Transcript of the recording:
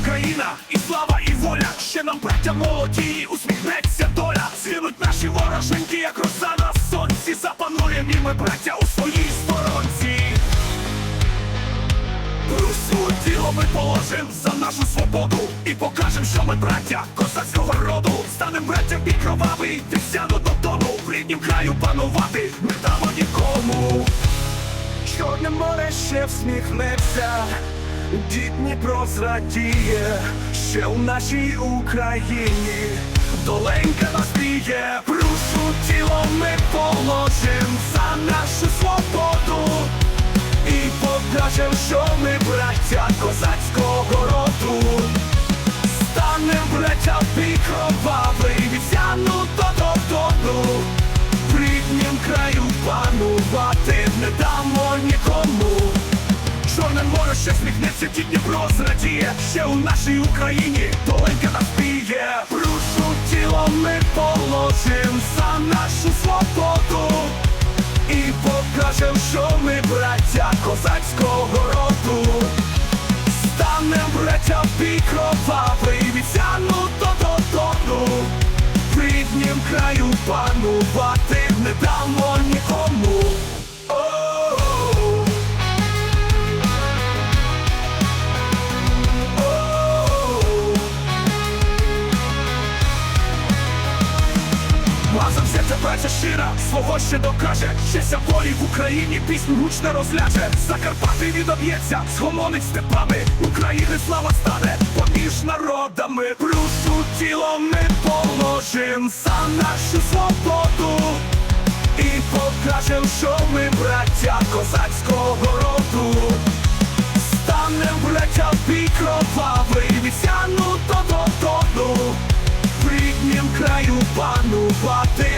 Україна, і слава, і воля, ще нам браття молоді, усміхнеться доля, Згинуть наші вороженьки, як роса на сонці, запануєм і ми, браття, у своїй сторонці. Русню тіло ми положим за нашу свободу. І покажем, що ми браття козацького роду. Станем браттям бій кровавий, десяну додому. В ріднім краю панувати не дамо нікому. Чорне море ще всміхнеться Дніпро зрадіє Ще у нашій Україні. Доленька нас Прушу тіло ми положим За нашу свободу. І покажем, що ми браття козацького роду. Станем ще сміхнеться, ті Дніпро зрадіє Ще у нашій Україні доленька нас піє. Брушу тіло ми положим за нашу свободу Праця щира, свого ще докаже. Щастя волі в Україні пісню гучно розляже. Закарпати відоб'ється, схомонить степами. України слава стане поміж народами. Брушу тіло ми положим за нашу свободу. І покажем, що ми браття козацького роду. Станем браття в бій Вівсяну до додону В ріднім краю панувати